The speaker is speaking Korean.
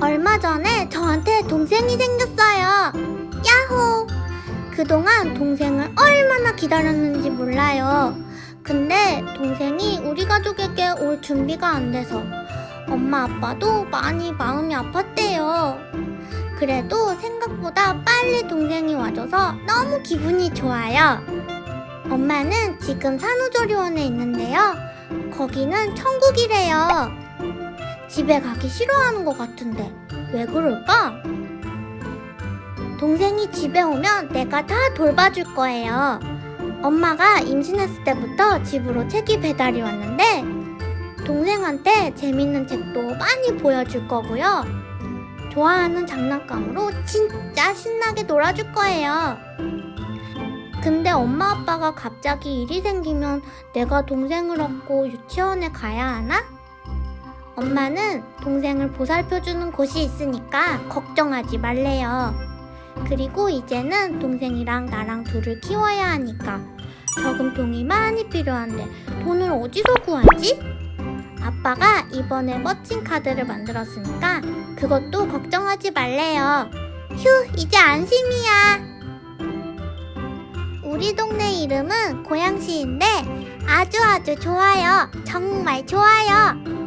얼마 전에 저한테 동생이 생겼어요. 야호! 그동안 동생을 얼마나 기다렸는지 몰라요. 근데 동생이 우리 가족에게 올 준비가 안 돼서 엄마 아빠도 많이 마음이 아팠대요. 그래도 생각보다 빨리 동생이 와줘서 너무 기분이 좋아요. 엄마는 지금 산후조리원에 있는데요. 거기는 천국이래요. 집에 가기 싫어하는 것 같은데 왜 그럴까? 동생이 집에 오면 내가 다 돌봐줄 거예요. 엄마가 임신했을 때부터 집으로 책이 배달이 왔는데 동생한테 재밌는 책도 많이 보여줄 거고요. 좋아하는 장난감으로 진짜 신나게 놀아줄 거예요. 근데 엄마 아빠가 갑자기 일이 생기면 내가 동생을 업고 유치원에 가야 하나? 엄마는 동생을 보살펴주는 곳이 있으니까 걱정하지 말래요. 그리고 이제는 동생이랑 나랑 둘을 키워야 하니까 저금통이 많이 필요한데 돈을 어디서 구하지? 아빠가 이번에 멋진 카드를 만들었으니까 그것도 걱정하지 말래요. 휴, 이제 안심이야. 우리 동네 이름은 고양시인데 아주 아주 좋아요. 정말 좋아요.